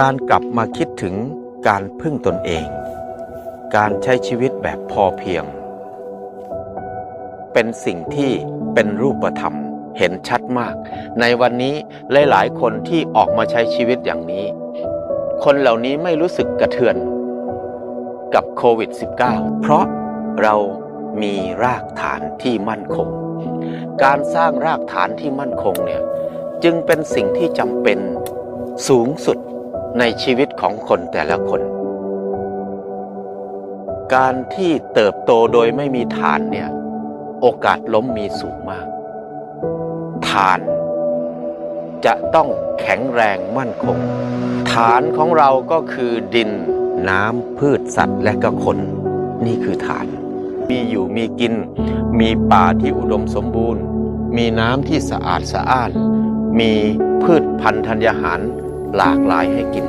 การกลับมาคิดถึงการพึ่งตนเอง การใช้ชีวิตแบบพอเพียง เป็นสิ่งที่เป็นรูปธรรมเห็นชัดมาก ในวันนี้หลาย ๆ คนที่ออกมาใช้ชีวิตอย่างนี้ คนเหล่านี้ไม่รู้สึกกระเทือน กับโควิด -19 เพราะเรามีรากฐานที่มั่นคง การสร้างรากฐานที่มั่นคงเนี่ยจึงเป็นสิ่งที่จำเป็นสูงสุด ในชีวิตของคนแต่ละคน การที่เติบโตโดยไม่มีฐานเนี่ย โอกาสล้มมีสูงมาก ฐานจะต้องแข็งแรงมั่นคง ฐานของเราก็คือดินน้ำพืชสัตว์และก็คน นี่คือฐาน มีอยู่มีกิน มีป่าที่อุดมสมบูรณ์ มีน้ำที่สะอาดสะอ้าน มีพืชพันธุ์ธัญญาหาร หลากหลายให้กิน